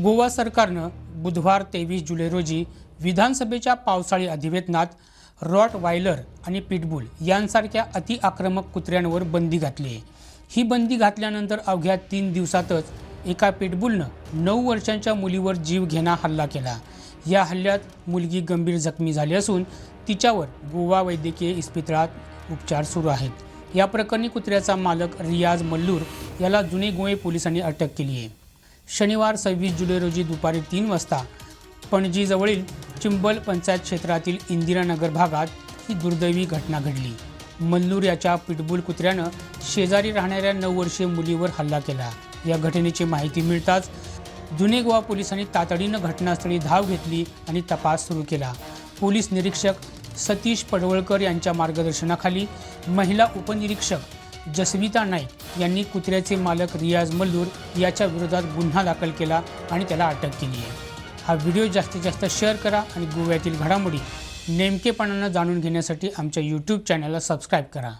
गोवा सरकारनं बुधवार तेवीस जुलै रोजी विधानसभेच्या पावसाळी अधिवेशनात रॉट वायलर आणि पिटबुल यांसारख्या अतिआक्रमक कुत्र्यांवर बंदी घातली. आहे ही बंदी घातल्यानंतर अवघ्या तीन दिवसातच एका पिटबुलनं नऊ वर्षांच्या मुलीवर जीव घेणा हल्ला केला. या हल्ल्यात मुलगी गंभीर जखमी झाली असून तिच्यावर गोवा वैद्यकीय इस्पितळात उपचार सुरू आहेत. या प्रकरणी कुत्र्याचा मालक रियाज मल्लूर याला जुने गोवे पोलिसांनी अटक केली आहे शनिवार सव्वीस जुलै रोजी दुपारी तीन वाजता पणजीजवळील चिंबल पंचायत क्षेत्रातील इंदिरानगर भागात ही दुर्दैवी घटना घडली. मल्लूर याच्या पिटबुल कुत्र्यानं शेजारी राहणाऱ्या नऊ वर्षीय मुलीवर हल्ला केला. या घटनेची माहिती मिळताच जुने गोवा पोलिसांनी तातडीनं घटनास्थळी धाव घेतली आणि तपास सुरू केला. पोलीस निरीक्षक सतीश पडवळकर यांच्या मार्गदर्शनाखाली महिला उपनिरीक्षक जसविता नाईक यांनी कुत्र्याचे मालक रियाज मल्लूर याच्या विरोधात गुन्हा दाखल केला आणि त्याला अटक केली आहे. हा व्हिडिओ जास्तीत जास्त शेअर करा आणि गोव्यातील घडामोडी नेमकेपणानं जाणून घेण्यासाठी आमच्या यूट्यूब चॅनलला सबस्क्राईब करा.